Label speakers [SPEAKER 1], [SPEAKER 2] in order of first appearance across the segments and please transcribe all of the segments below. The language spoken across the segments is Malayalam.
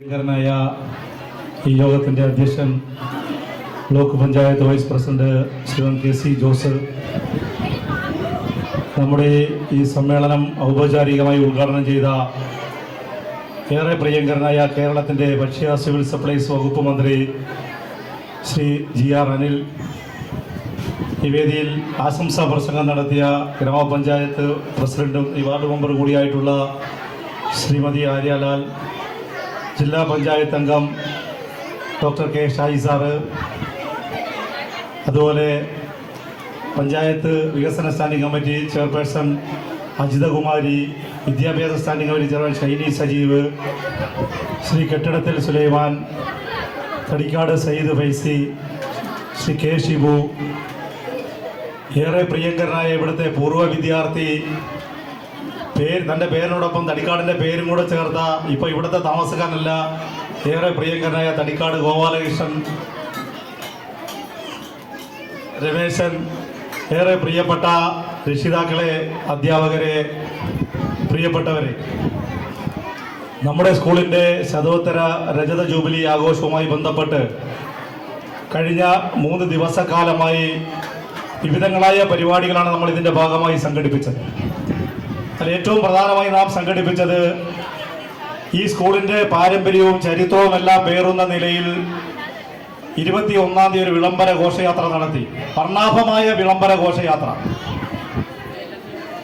[SPEAKER 1] പ്രിയങ്കരനായ ഈ യോഗത്തിന്റെ അധ്യക്ഷൻ block panchayat vice president Shriman K C Jose. നമ്മുടെ ഈ സമ്മേളനം ഔപചാരികമായി ഉദ്ഘാടനം ചെയ്ത ഏറെ പ്രിയങ്കരനായ കേരളത്തിന്റെ ഭക്ഷ്യ സിവിൽ സപ്ലൈസ് വകുപ്പ് മന്ത്രി ശ്രീ ജി ആർ അനിൽ. ഈ വേദിയിൽ ആശംസാ പ്രസംഗം നടത്തിയ ഗ്രാമപഞ്ചായത്ത് പ്രസിഡന്റും ഈ വാർഡ് മെമ്പർ കൂടിയായിട്ടുള്ള ശ്രീമതി ആര്യാലാൽ. ജില്ലാ പഞ്ചായത്ത് അംഗം ഡോക്ടർ കെ ഷായി സാറ് അതുപോലെ പഞ്ചായത്ത് വികസന സ്റ്റാൻഡിംഗ് കമ്മിറ്റി ചെയർപേഴ്സൺ അജിതകുമാരി വിദ്യാഭ്യാസ standing committee chairman Shiny Sajeev Shri കെട്ടിടത്തിൽ സുലൈമാൻ തടിക്കാട് സയ്യിദ് ഫൈസി ശ്രീ കെ ഷിബു ഏറെ പ്രിയങ്കരനായ ഇവിടുത്തെ പൂർവ വിദ്യാർത്ഥി പേര് തന്റെ പേരിനോടൊപ്പം തടിക്കാടിന്റെ പേരും കൂടെ ചേർത്ത ഇപ്പോൾ ഇവിടുത്തെ താമസക്കാരനല്ല ഏറെ പ്രിയങ്കരനായ തടിക്കാട് ഗോപാലകൃഷ്ണൻ രമേശൻ ഏറെ പ്രിയപ്പെട്ട രക്ഷിതാക്കളെ അധ്യാപകരെ പ്രിയപ്പെട്ടവരെ. നമ്മുടെ സ്കൂളിന്റെ ശതോത്തര രജത ജൂബിലി ആഘോഷവുമായി ബന്ധപ്പെട്ട് കഴിഞ്ഞ മൂന്ന് ദിവസക്കാലമായി വിവിധങ്ങളായ പരിപാടികളാണ് നമ്മൾ ഇതിന്റെ ഭാഗമായി സംഘടിപ്പിച്ചത്. അതിൽ ഏറ്റവും പ്രധാനമായി നാം സംഘടിപ്പിച്ചത് ഈ സ്കൂളിന്റെ പാരമ്പര്യവും ചരിത്രവും എല്ലാം പേറുന്ന നിലയിൽ ഇരുപത്തി ഒന്നാം തീയതി ഒരു വിളംബര ഘോഷയാത്ര നടത്തി. വർണാഭമായ വിളംബര ഘോഷയാത്ര.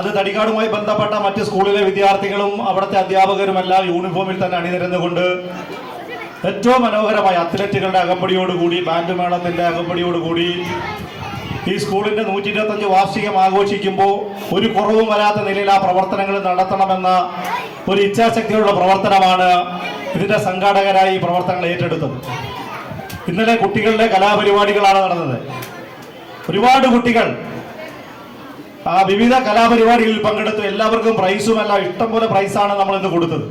[SPEAKER 1] അത് തടിക്കാടുമായി ബന്ധപ്പെട്ട മറ്റ് സ്കൂളിലെ വിദ്യാർത്ഥികളും അവിടുത്തെ അധ്യാപകരും എല്ലാം യൂണിഫോമിൽ തന്നെ അണിനിരന്നുകൊണ്ട് ഏറ്റവും മനോഹരമായ അത്ലറ്റുകളുടെ അകമ്പടിയോടുകൂടി ബാൻഡ് മേളത്തിന്റെ അകമ്പടിയോടുകൂടി ഈ സ്കൂളിന്റെ നൂറ്റി ഇരുപത്തഞ്ച് വാർഷികം ആഘോഷിക്കുമ്പോൾ ഒരു കുറവും വരാത്ത നിലയിൽ ആ പ്രവർത്തനങ്ങൾ നടത്തണമെന്ന ഒരു ഇച്ഛാശക്തിയുള്ള പ്രവർത്തനമാണ് ഇതിന്റെ സംഘാടകരായി ഈ പ്രവർത്തനങ്ങൾ ഏറ്റെടുത്തത്. ഇന്നലെ കുട്ടികളുടെ കലാപരിപാടികളാണ് നടന്നത്. ഒരുപാട് കുട്ടികൾ ആ വിവിധ കലാപരിപാടികളിൽ പങ്കെടുത്തു. എല്ലാവർക്കും പ്രൈസും എല്ലാം ഇഷ്ടംപോലെ പ്രൈസാണ് നമ്മൾ ഇന്ന് കൊടുത്തത്.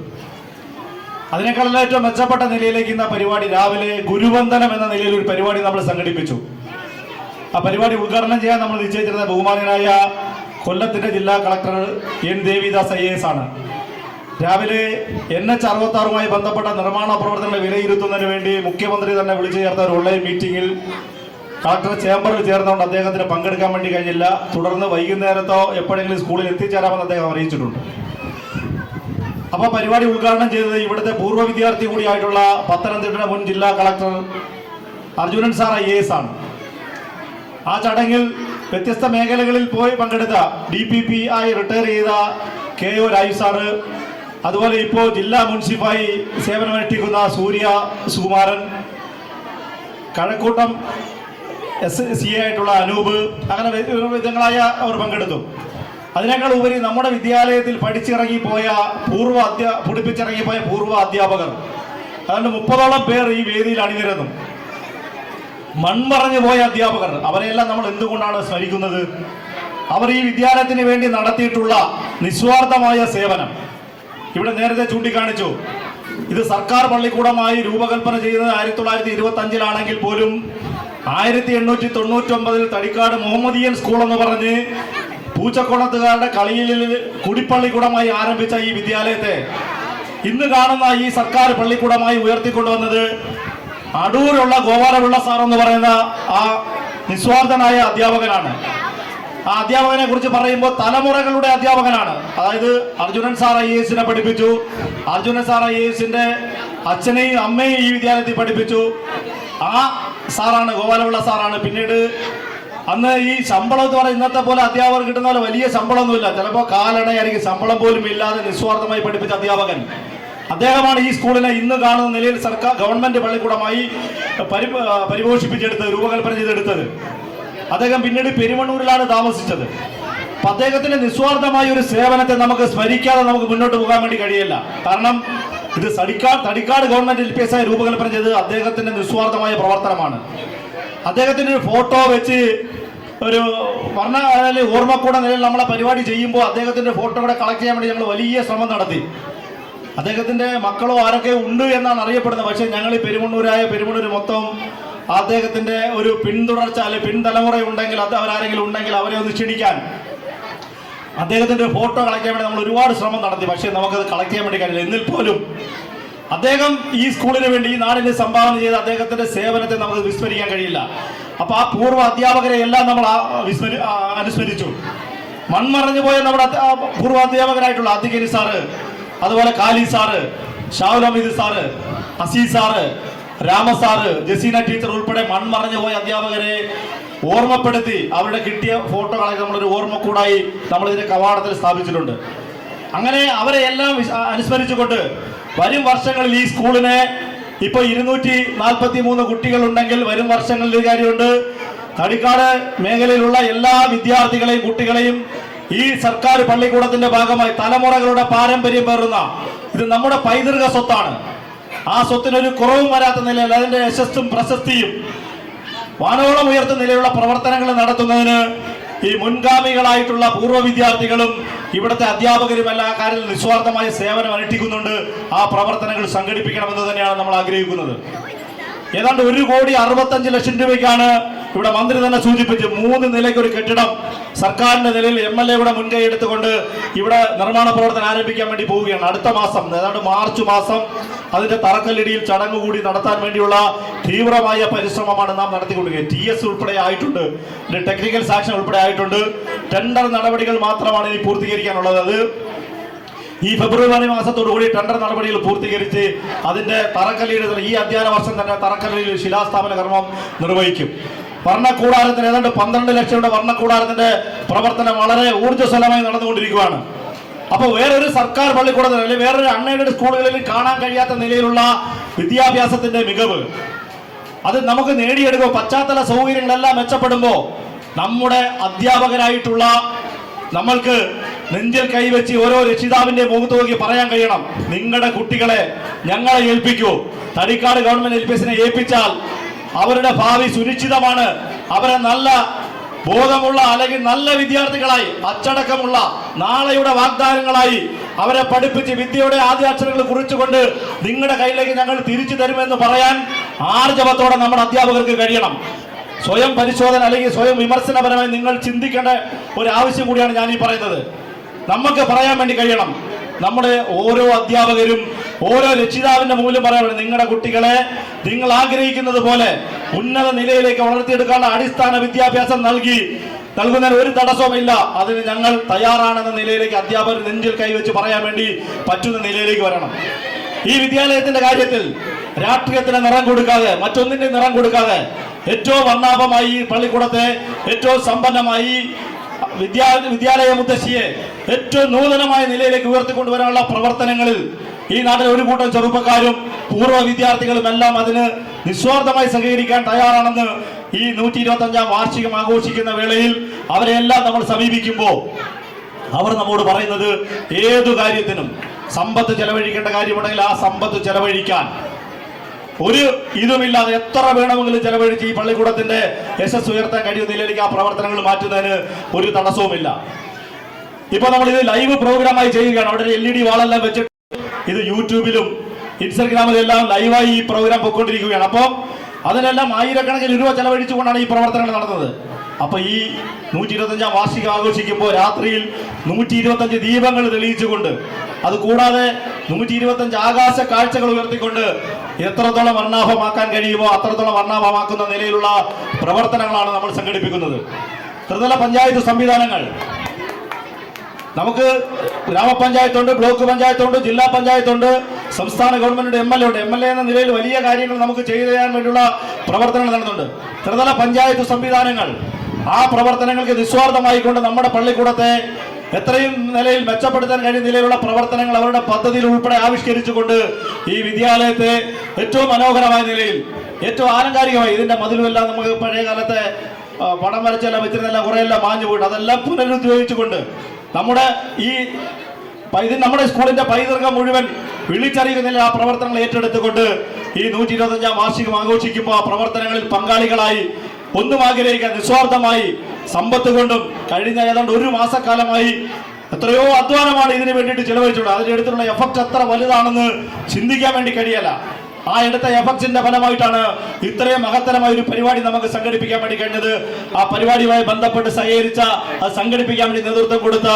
[SPEAKER 1] അതിനേക്കാളെല്ലാം ഏറ്റവും മെച്ചപ്പെട്ട നിലയിലേക്ക് ഇന്ന് പരിപാടി രാവിലെ ഗുരുവന്ദനം എന്ന നിലയിൽ ഒരു പരിപാടി നമ്മൾ സംഘടിപ്പിച്ചു. ആ പരിപാടി ഉദ്ഘാടനം ചെയ്യാൻ നമ്മൾ നിശ്ചയിച്ചിരുന്ന ബഹുമാനനായ കൊല്ലത്തിന്റെ ജില്ലാ collector N Devidas I S ആണ്. രാവിലെ എൻ എച്ച് അറുപത്തി ആറുമായി ബന്ധപ്പെട്ട നിർമ്മാണ പ്രവർത്തനങ്ങൾ വിലയിരുത്തുന്നതിന് വേണ്ടി മുഖ്യമന്ത്രി തന്നെ വിളിച്ചു ചേർത്ത ഒരു ഓൺലൈൻ മീറ്റിംഗിൽ കളക്ടർ ചേംബറിൽ ചേർന്നുകൊണ്ട് അദ്ദേഹത്തിന് പങ്കെടുക്കാൻ വേണ്ടി കഴിഞ്ഞില്ല. തുടർന്ന് വൈകുന്നേരത്തോ എപ്പോഴെങ്കിലും സ്കൂളിൽ എത്തിച്ചേരാമെന്ന് അദ്ദേഹം അറിയിച്ചിട്ടുണ്ട്. അപ്പൊ പരിപാടി ഉദ്ഘാടനം ചെയ്തത് ഇവിടുത്തെ പൂർവ വിദ്യാർത്ഥി കൂടിയായിട്ടുള്ള പത്തനംതിട്ട മുൻ ജില്ലാ കളക്ടർ അർജുനൻ സാർ ഐ ആണ്. ആ ചടങ്ങിൽ വ്യത്യസ്ത മേഖലകളിൽ പോയി പങ്കെടുത്ത ഡി പി പി ആയി റിട്ടയർ ചെയ്ത കെ ഒ രാജു സാറ് അതുപോലെ ഇപ്പോൾ ജില്ലാ മുനിസിപ്പായി സേവനമനുഷ്ഠിക്കുന്ന സൂര്യ സുകുമാരൻ കഴക്കൂട്ടം എസ് സി ആയിട്ടുള്ള അനൂപ് അങ്ങനെ വിധങ്ങളായ അവർ പങ്കെടുത്തു. അതിനേക്കാൾ ഉപരി നമ്മുടെ വിദ്യാലയത്തിൽ പഠിച്ചിറങ്ങിപ്പോയ പൂർവ അധ്യാ പഠിപ്പിച്ചിറങ്ങിപ്പോയ പൂർവ അധ്യാപകർ അതുകൊണ്ട് മുപ്പതോളം പേർ ഈ വേദിയിൽ അണിനിരന്നു. മൺമറഞ്ഞു പോയ അധ്യാപകർ അവരെല്ലാം നമ്മൾ എന്തുകൊണ്ടാണ് സ്മരിക്കുന്നത്? അവർ ഈ വിദ്യാലയത്തിന് വേണ്ടി നടത്തിയിട്ടുള്ള നിസ്വാർത്ഥമായ സേവനം. ഇവിടെ നേരത്തെ ചൂണ്ടിക്കാണിച്ചു. ഇത് സർക്കാർ പള്ളിക്കൂടമായി രൂപകൽപ്പന ചെയ്തത് ആയിരത്തി തൊള്ളായിരത്തി ഇരുപത്തി അഞ്ചിലാണെങ്കിൽ പോലും ആയിരത്തി എണ്ണൂറ്റി തൊണ്ണൂറ്റി ഒമ്പതിൽ തടിക്കാട് മുഹമ്മദിയൻ സ്കൂൾ എന്ന് പറഞ്ഞ് പൂച്ചക്കുളത്തുകാരുടെ കളിയിൽ കുടിപ്പള്ളിക്കൂടമായി ആരംഭിച്ച ഈ വിദ്യാലയത്തെ ഇന്ന് കാണുന്ന ഈ സർക്കാർ പള്ളിക്കൂടമായി ഉയർത്തിക്കൊണ്ടുവന്നത് അടൂരുള്ള ഗോപാലപിള്ള സാർ എന്ന് പറയുന്ന ആ നിസ്വാർത്ഥനായ അധ്യാപകനാണ്. ആ അധ്യാപകനെ കുറിച്ച് പറയുമ്പോൾ തലമുറകളുടെ അധ്യാപകനാണ്. അതായത് അർജുനൻ സാർ ഐ എസിനെ പഠിപ്പിച്ചു. അർജുനൻ സാർ ഐ എസിന്റെ അച്ഛനെയും അമ്മയും ഈ വിദ്യാലയത്തിൽ പഠിപ്പിച്ചു. ആ സാറാണ് ഗോപാലപിള്ള സാറാണ്. പിന്നീട് അന്ന് ഈ ശമ്പളം എന്ന് പറയുന്നത് ഇന്നത്തെ പോലെ അധ്യാപകർ കിട്ടുന്ന പോലെ വലിയ ശമ്പളമൊന്നുമില്ല. ചിലപ്പോൾ കാലണയായിരിക്കും ശമ്പളം പോലും ഇല്ലാതെ നിസ്വാർത്ഥമായി പഠിപ്പിച്ച അധ്യാപകൻ. അദ്ദേഹമാണ് ഈ സ്കൂളിനെ ഇന്ന് കാണുന്ന നിലയിൽ സർക്കാർ ഗവൺമെന്റ് പള്ളിക്കൂടമായി പരി പരിപോഷിപ്പിച്ചെടുത്തത് രൂപകൽപ്പന ചെയ്തെടുത്തത്. അദ്ദേഹം പിന്നീട് പെരുമണ്ണൂരിലാണ് താമസിച്ചത്. അദ്ദേഹത്തിന്റെ നിസ്വാർത്ഥമായ ഒരു സേവനത്തെ നമുക്ക് സ്മരിക്കാതെ നമുക്ക് മുന്നോട്ട് പോകാൻ വേണ്ടി കഴിയില്ല. കാരണം ഇത് സടിക്കാട് Thadikkad government L P S ആയി രൂപകൽപ്പന ചെയ്തത് അദ്ദേഹത്തിന്റെ നിസ്വാർത്ഥമായ പ്രവർത്തനമാണ്. അദ്ദേഹത്തിന്റെ ഒരു ഫോട്ടോ വെച്ച് ഒരു വർണ ഓർമ്മക്കൂടെ നിലയിൽ നമ്മളെ പരിപാടി ചെയ്യുമ്പോൾ അദ്ദേഹത്തിന്റെ ഫോട്ടോ കൂടെ കളക്ട് ചെയ്യാൻ വേണ്ടി നമ്മൾ വലിയ ശ്രമം നടത്തി. അദ്ദേഹത്തിന്റെ മക്കളോ ആരൊക്കെ ഉണ്ട് എന്നാണ് അറിയപ്പെടുന്നത്. പക്ഷേ ഞങ്ങൾ ഈ പെരുമണ്ണൂരായ പെരുമണ്ണൂർ മൊത്തം അദ്ദേഹത്തിന്റെ ഒരു പിന്തുടർച്ച അല്ലെ പിൻതലമുറ ഉണ്ടെങ്കിൽ അത് അവരാരെങ്കിലും ഉണ്ടെങ്കിൽ അവരെ ഒന്ന് ക്ഷണിക്കാൻ. അദ്ദേഹത്തിന്റെ ഫോട്ടോ കളക്ട് വേണ്ടി നമ്മൾ ഒരുപാട് ശ്രമം നടത്തി. പക്ഷേ നമുക്കത് കളക്ട് ചെയ്യാൻ വേണ്ടി കഴിയില്ല. എന്നിൽ പോലും അദ്ദേഹം ഈ സ്കൂളിന് വേണ്ടി ഈ നാടിന് സംഭാവന ചെയ്ത അദ്ദേഹത്തിന്റെ സേവനത്തെ നമുക്ക് വിസ്മരിക്കാൻ കഴിയില്ല. അപ്പൊ ആ പൂർവ അധ്യാപകരെ എല്ലാം നമ്മൾ വിസ്മരി അനുസ്മരിച്ചു. മൺമറഞ്ഞു പോയ നമ്മുടെ പൂർവ അധ്യാപകരായിട്ടുള്ള അധികരി സാറ് അതുപോലെ കാലി സാറ് ഷാവുലമിദ് sir അസീ sir Rama sir Jaseena teacher ഉൾപ്പെടെ മൺമറഞ്ഞു പോയ അധ്യാപകരെ ഓർമ്മപ്പെടുത്തി അവരുടെ കിട്ടിയ ഫോട്ടോകളൊക്കെ നമ്മളൊരു ഓർമ്മക്കൂടായി നമ്മൾ ഇതിന്റെ കവാടത്തിൽ സ്ഥാപിച്ചിട്ടുണ്ട്. അങ്ങനെ അവരെ എല്ലാം അനുസ്മരിച്ചുകൊണ്ട് വരും വർഷങ്ങളിൽ ഈ സ്കൂളിന് ഇപ്പൊ ഇരുന്നൂറ്റി നാൽപ്പത്തി മൂന്ന് കുട്ടികളുണ്ടെങ്കിൽ വരും വർഷങ്ങളിൽ കാര്യമുണ്ട്. തടിക്കാട് മേഖലയിലുള്ള എല്ലാ വിദ്യാർത്ഥികളെയും കുട്ടികളെയും ഈ സർക്കാർ പള്ളിക്കൂടത്തിന്റെ ഭാഗമായി തലമുറകളുടെ പാരമ്പര്യം പേറുന്ന ഇത് നമ്മുടെ പൈതൃക സ്വത്താണ്. ആ സ്വത്തിനൊരു കുറവും വരാത്ത നിലയിൽ അതിന്റെ യശസ്സും പ്രശസ്തിയും വാനോളം ഉയർത്തുന്ന നിലയിലുള്ള പ്രവർത്തനങ്ങൾ നടത്തുന്നതിന് ഈ മുൻഗാമികളായിട്ടുള്ള പൂർവ വിദ്യാർത്ഥികളും ഇവിടുത്തെ അധ്യാപകരും എല്ലാ കാര്യത്തിൽ നിസ്വാർത്ഥമായ സേവനം അനുഷ്ഠിക്കുന്നുണ്ട് ആ പ്രവർത്തനങ്ങൾ സംഘടിപ്പിക്കണമെന്ന് തന്നെയാണ് നമ്മൾ ആഗ്രഹിക്കുന്നത്. ഏതാണ്ട് ഒരു കോടി അറുപത്തഞ്ച് ലക്ഷം രൂപയ്ക്കാണ് ഇവിടെ മന്ത്രി തന്നെ സൂചിപ്പിച്ച് മൂന്ന് നിലയ്ക്ക് ഒരു കെട്ടിടം സർക്കാരിന്റെ നിലയിൽ എം എൽ എയുടെ മുൻകൈ എടുത്തുകൊണ്ട് ഇവിടെ നിർമ്മാണ പ്രവർത്തനം ആരംഭിക്കാൻ വേണ്ടി പോവുകയാണ്. അടുത്ത മാസം ഏതാണ്ട് മാർച്ച് മാസം അതിന്റെ തറക്കല്ലിടിയിൽ ചടങ്ങ് കൂടി നടത്താൻ വേണ്ടിയുള്ള തീവ്രമായ പരിശ്രമമാണ് നാം നടത്തിക്കൊണ്ടിരിക്കുന്നത്. ടി എസ് ഉൾപ്പെടെ ആയിട്ടുണ്ട്. ടെക്നിക്കൽ സാക്ഷൻ ഉൾപ്പെടെ ആയിട്ടുണ്ട്. ടെൻഡർ നടപടികൾ മാത്രമാണ് ഇനി പൂർത്തീകരിക്കാനുള്ളത്. അത് ഈ ഫെബ്രുവരി മാസത്തോടുകൂടി ടെൻഡർ നടപടികൾ പൂർത്തീകരിച്ച് അതിന്റെ തറക്കല്ലിയുടെ ഈ അധ്യയന വർഷം തന്നെ തറക്കല്ലിയിൽ ശിലാസ്ഥാപന കർമ്മം നിർവഹിക്കും. വർണക്കൂടാരത്തിന് ഏതാണ്ട് പന്ത്രണ്ട് ലക്ഷം രൂപ വർണക്കൂടാരത്തിന്റെ പ്രവർത്തനം വളരെ ഊർജസ്വലമായി നടന്നുകൊണ്ടിരിക്കുകയാണ് അപ്പോൾ വേറൊരു സർക്കാർ പള്ളിക്കൂടത്തിൽ അല്ലെങ്കിൽ വേറൊരു അൺഎയ്ഡഡ് സ്കൂളുകളിൽ കാണാൻ കഴിയാത്ത നിലയിലുള്ള വിദ്യാഭ്യാസത്തിന്റെ മികവ്. അത് നമുക്ക് നേടിയെടുക്കുമ്പോൾ പശ്ചാത്തല സൗകര്യങ്ങളെല്ലാം മെച്ചപ്പെടുമ്പോൾ നമ്മുടെ അധ്യാപകരായിട്ടുള്ള നമ്മൾക്ക് നെഞ്ചിൽ കൈവച്ച് ഓരോ രക്ഷിതാവിന്റെ മുഖത്ത് നോക്കി പറയാൻ കഴിയണം. നിങ്ങളുടെ കുട്ടികളെ ഞങ്ങളെ ഏൽപ്പിക്കൂ. തടിക്കാട് ഗവൺമെന്റ് എൽ പി ഏൽപ്പിച്ചാൽ അവരുടെ ഭാവി സുനിശ്ചിതമാണ് അവരെ നല്ല ബോധമുള്ള അല്ലെങ്കിൽ നല്ല വിദ്യാർത്ഥികളായി അച്ചടക്കമുള്ള നാളെയുടെ വാഗ്ദാനങ്ങളായി അവരെ പഠിപ്പിച്ച് വിദ്യയുടെ ആദ്യ അക്ഷരങ്ങൾ കുറിച്ചുകൊണ്ട് നിങ്ങളുടെ കയ്യിലേക്ക് ഞങ്ങൾ തിരിച്ചു തരുമെന്ന് പറയാൻ ആർജവത്തോടെ നമ്മുടെ അധ്യാപകർക്ക് കഴിയണം. സ്വയം പരിശോധന അല്ലെങ്കിൽ സ്വയം വിമർശനപരമായി നിങ്ങൾ ചിന്തിക്കേണ്ട ഒരു ആവശ്യം കൂടിയാണ് ഞാൻ ഈ പറയുന്നത്. നമുക്ക് പറയാൻ വേണ്ടി കഴിയണം. നമ്മുടെ ഓരോ അധ്യാപകരും ഓരോ രക്ഷിതാവിന്റെ മൂല്യം പറയാൻ നിങ്ങളുടെ കുട്ടികളെ നിങ്ങൾ ആഗ്രഹിക്കുന്നത് പോലെ ഉന്നത നിലയിലേക്ക് വളർത്തിയെടുക്കാനുള്ള അടിസ്ഥാന വിദ്യാഭ്യാസം നൽകി. നൽകുന്നതിന് ഒരു തടസ്സവുമില്ല. അതിന് ഞങ്ങൾ തയ്യാറാണെന്ന നിലയിലേക്ക് അധ്യാപകർ നെഞ്ചിൽ കൈവച്ച് പറയാൻ വേണ്ടി പറ്റുന്ന നിലയിലേക്ക് വരണം. ഈ വിദ്യാലയത്തിന്റെ കാര്യത്തിൽ രാഷ്ട്രീയത്തിന് നിറം കൊടുക്കാതെ മറ്റൊന്നിന്റെ നിറം കൊടുക്കാതെ ഏറ്റവും വർണാഭമായി പള്ളിക്കൂടത്തെ ഏറ്റവും സമ്പന്നമായി വിദ്യാ വിദ്യാലയ മുത്തശ്ശിയെ ഏറ്റവും നൂതനമായ നിലയിലേക്ക് ഉയർത്തിക്കൊണ്ടുവരാനുള്ള പ്രവർത്തനങ്ങളിൽ ഈ നാട്ടിലെ ഒരു കൂട്ടം ചെറുപ്പക്കാരും പൂർവ വിദ്യാർത്ഥികളും എല്ലാം അതിന് നിസ്വാർത്ഥമായി സഹകരിക്കാൻ തയ്യാറാണെന്ന് ഈ നൂറ്റി ഇരുപത്തി അഞ്ചാം വാർഷികം ആഘോഷിക്കുന്ന വേളയിൽ അവരെല്ലാം നമ്മൾ സമീപിക്കുമ്പോൾ അവർ നമ്മോട് പറയുന്നത് ഏതു കാര്യത്തിനും സമ്പത്ത് ചെലവഴിക്കേണ്ട കാര്യമുണ്ടെങ്കിൽ ആ സമ്പത്ത് ചെലവഴിക്കാൻ. ഒരു ഇതുമില്ലാതെ എത്ര വേണമെങ്കിലും ചെലവഴിച്ച് ഈ പള്ളിക്കൂടത്തിന്റെ യശസ് ഉയർത്താൻ കഴിയുന്ന നിലയിലേക്ക് ആ പ്രവർത്തനങ്ങൾ മാറ്റുന്നതിന് ഒരു തടസ്സവുമില്ല. ഇപ്പൊ നമ്മൾ ഇത് ലൈവ് പ്രോഗ്രാമായി ചെയ്യുകയാണ്. അവിടെ എൽ ഇ ഡി വാളെല്ലാം വെച്ചിട്ട് ഇത് യൂട്യൂബിലും ഇൻസ്റ്റഗ്രാമിലും എല്ലാം ലൈവായി ഈ പ്രോഗ്രാം പൊയ്ക്കൊണ്ടിരിക്കുകയാണ് അപ്പോൾ അതിനെല്ലാം ആയിരക്കണക്കിന് രൂപ ചെലവഴിച്ചുകൊണ്ടാണ് ഈ പ്രവർത്തനങ്ങൾ നടന്നത്. അപ്പൊ ഈ നൂറ്റി ഇരുപത്തഞ്ചാം വാർഷികം ആഘോഷിക്കുമ്പോൾ രാത്രിയിൽ നൂറ്റി ഇരുപത്തഞ്ച് ദീപങ്ങൾ തെളിയിച്ചുകൊണ്ട് അത് കൂടാതെ നൂറ്റി ഇരുപത്തഞ്ച് ആകാശ കാഴ്ചകൾ ഉയർത്തിക്കൊണ്ട് എത്രത്തോളം വർണാഭമാക്കാൻ കഴിയുമോ അത്രത്തോളം വർണാഭമാക്കുന്ന നിലയിലുള്ള പ്രവർത്തനങ്ങളാണ് നമ്മൾ സംഘടിപ്പിക്കുന്നത്. ത്രിതല പഞ്ചായത്ത് സംവിധാനങ്ങൾ നമുക്ക് ഗ്രാമപഞ്ചായത്തുണ്ട് ബ്ലോക്ക് പഞ്ചായത്തുണ്ട് ജില്ലാ പഞ്ചായത്തുണ്ട് സംസ്ഥാന ഗവൺമെന്റിന്റെ എം എൽ എ ഉണ്ട്. എം എൽ എ എന്ന നിലയിൽ വലിയ കാര്യങ്ങൾ നമുക്ക് ചെയ്തു തരാൻ വേണ്ടിയുള്ള പ്രവർത്തനങ്ങൾ നടന്നുണ്ട് ത്രിതല പഞ്ചായത്ത് സംവിധാനങ്ങൾ ആ പ്രവർത്തനങ്ങൾക്ക് നിസ്വാർത്ഥമായിക്കൊണ്ട് നമ്മുടെ പള്ളിക്കൂടത്തെ എത്രയും നിലയിൽ മെച്ചപ്പെടുത്താൻ കഴിയുന്ന നിലയിലുള്ള പ്രവർത്തനങ്ങൾ അവരുടെ പദ്ധതിയിൽ ഉൾപ്പെടെ ആവിഷ്കരിച്ചുകൊണ്ട് ഈ വിദ്യാലയത്തെ ഏറ്റവും മനോഹരമായ നിലയിൽ ഏറ്റവും ആലങ്കാരികമായി ഇതിന്റെ മതിലുമെല്ലാം നമുക്ക് പഴയ കാലത്തെ പടം വരച്ചെല്ലാം വെച്ചിരുന്നെല്ലാം കുറെയെല്ലാം മാഞ്ഞു പോയിട്ട് അതെല്ലാം പുനരുദ്യോഗിച്ചുകൊണ്ട് നമ്മുടെ ഈ നമ്മുടെ സ്കൂളിന്റെ പൈതൃകം മുഴുവൻ വിളിച്ചറിയുന്നില്ല. ആ പ്രവർത്തനങ്ങൾ ഏറ്റെടുത്തുകൊണ്ട് ഈ നൂറ്റി ഇരുപത്തഞ്ചാം വാർഷികം ആഘോഷിക്കുമ്പോൾ ആ പ്രവർത്തനങ്ങളിൽ പങ്കാളികളായി ഒന്നും ആഗ്രഹിക്കാൻ നിസ്വാർത്ഥമായി സമ്പത്ത് കൊണ്ടും കഴിഞ്ഞ ഏതാണ്ട് ഒരു മാസക്കാലമായി എത്രയോ അധ്വാനമാണ് ഇതിനു വേണ്ടിയിട്ട് ചിലവഴിച്ചുള്ളത് അതിന്റെ അടുത്തുള്ള എഫക്റ്റ് അത്ര വലുതാണെന്ന് ചിന്തിക്കാൻ വേണ്ടി കഴിയല്ല. ആ എടുത്ത എഫക്ട്സിന്റെ ഫലമായിട്ടാണ് ഇത്രയും മഹത്തരമായ ഒരു പരിപാടി നമുക്ക് സംഘടിപ്പിക്കാൻ വേണ്ടി കഴിഞ്ഞത്. ആ പരിപാടിയുമായി ബന്ധപ്പെട്ട് സഹകരിച്ച സംഘടിപ്പിക്കാൻ വേണ്ടി നേതൃത്വം കൊടുത്ത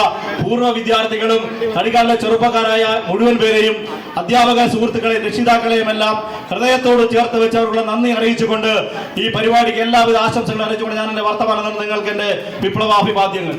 [SPEAKER 1] പൂർവ വിദ്യാർത്ഥികളും കളിക്കാരിലെ ചെറുപ്പക്കാരായ മുഴുവൻ പേരെയും അധ്യാപക സുഹൃത്തുക്കളെയും രക്ഷിതാക്കളെയും എല്ലാം ഹൃദയത്തോട് ചേർത്ത് വെച്ചവർക്കുള്ള നന്ദി അറിയിച്ചുകൊണ്ട് ഈ പരിപാടിക്ക് എല്ലാവിധ ആശംസകളും അറിയിച്ചുകൊണ്ട് ഞാൻ എന്റെ വർത്തമാനം നിങ്ങൾക്ക് എന്റെ വിപ്ലവാഭിവാദ്യങ്ങൾ.